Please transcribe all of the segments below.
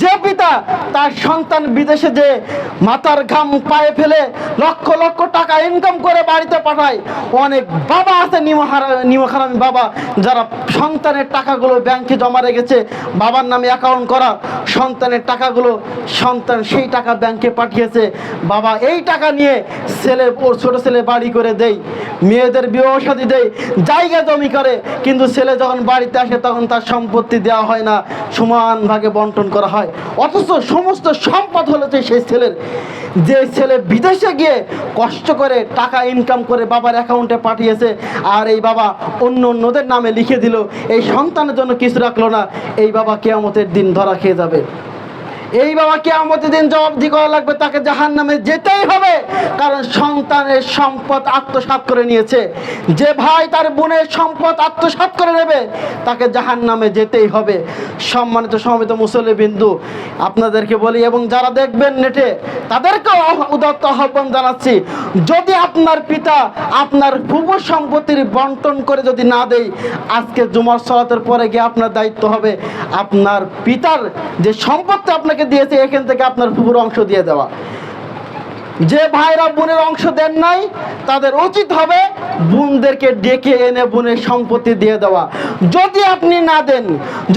যে পিতা তার সন্তান বিদেশে যে মাতার ঘাম পায়ে ফেলে লক্ষ লক্ষ টাকা ইনকাম করে বাড়িতে পাঠায়, অনেক বাবা আছে নিমহারা নিমখারামি বাবা যারা সন্তানের টাকাগুলো ব্যাংকে জমা রেখেছে, বাবার নামে অ্যাকাউন্ট করা, সন্তানের টাকাগুলো সন্তান সেই টাকা ব্যাংকে পাঠিয়েছে। বাবা, এই টাকা নিয়ে ছেলে, ওর ছোট ছেলে বাড়ি করে দেয় মেয়েদের বিবাহ সাথী দেয় জায়গা জমি করে। কিন্তু ছেলে যখন বাড়িতে আসে, তখন তার সম্পত্তি দেওয়া হয় না, সমান ভাগে বন্টন করা হয়। অথচ সমস্ত সম্পদ হলো যে সেই ছেলের। যে ছেলে বিদেশে গিয়ে কষ্ট করে টাকা ইনকাম করে বাবার অ্যাকাউন্টে পাঠিয়েছে, আর এই বাবা অন্য অন্যদের নামে লিখে দিল এই সন্তানের জন্য কিছু রাখল না এই বাবা কেয়ামতের দিন ধরা খেয়ে যাবে। এই বাবা কেয়ামতের দিন জবাবদি করা লাগবে, তাকে জাহান নামে যেতেই হবে। কারণ সন্তানের সম্পদ আত্মসাৎ করে নিয়েছে। যে ভাই তার বোনের সম্পদ আত্মসাৎ করে নেবে, তাকে জাহান নামে যেতেই হবে। সম্মানিত সমিত মুসল্লি বিন্দু, আপনাদেরকে বলি, এবং যারা দেখবেন নেটে, তাদেরকেও উদত্ত আহ্বান জানাচ্ছি, যদি আপনার পিতা আপনার ফুবু সম্পত্তির বন্টন করে যদি না দেয়, আজকে জুমার সলাতের পরে গিয়ে আপনার দায়িত্ব হবে। আপনার পিতার যে সম্পত্তি আপনাকে দিয়েছে এখান থেকে আপনার ফুপুর অংশ দিয়ে দেওয়া। যে ভাইরা বোনের অংশ দেন নাই, তাদের উচিত হবে বোনদেরকে ডেকে এনে বোনের সম্পত্তি দিয়ে দেওয়া। যদি আপনি না দেন,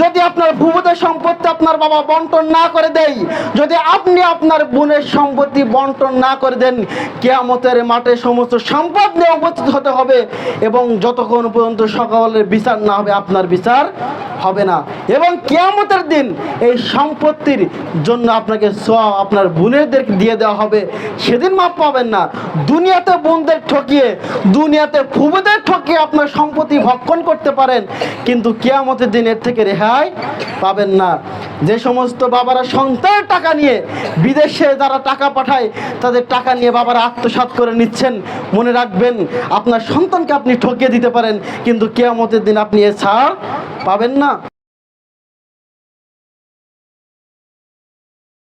যদি আপনার ভূপদের সম্পত্তি আপনার বাবা বন্টন না করে দেয়, যদি আপনি আপনার বোনের সম্পত্তি বন্টন না করে দেন, কেয়ামতের মাঠে সমস্ত সম্পদ নিয়ে উপস্থিত হতে হবে এবং যতক্ষণ পর্যন্ত সকালের বিচার না হবে, আপনার বিচার হবে না। এবং কেয়ামতের দিন এই সম্পত্তির জন্য আপনাকে সব আপনার বোনেরদেরকে দিয়ে দেওয়া হবে। সেদিন মাপ পাবেন না। দুনিয়াতে বোনদের ঠকিয়ে, দুনিয়াতে ফুবুদের ঠকিয়ে আপনার সম্পত্তি ভক্ষণ করতে পারেন, কিন্তু কেয়ামতের দিন এর থেকে রেহাই পাবেন না। যে সমস্ত বাবারা সন্তানের টাকা নিয়ে বিদেশে যারা টাকা পাঠায়, তাদের টাকা নিয়ে বাবারা আত্মসাৎ করে নিচ্ছেন। মনে রাখবেন, আপনার সন্তানকে আপনি ঠকিয়ে দিতে পারেন, কিন্তু কেয়ামতের দিন আপনি এ ছাড় পাবেন না।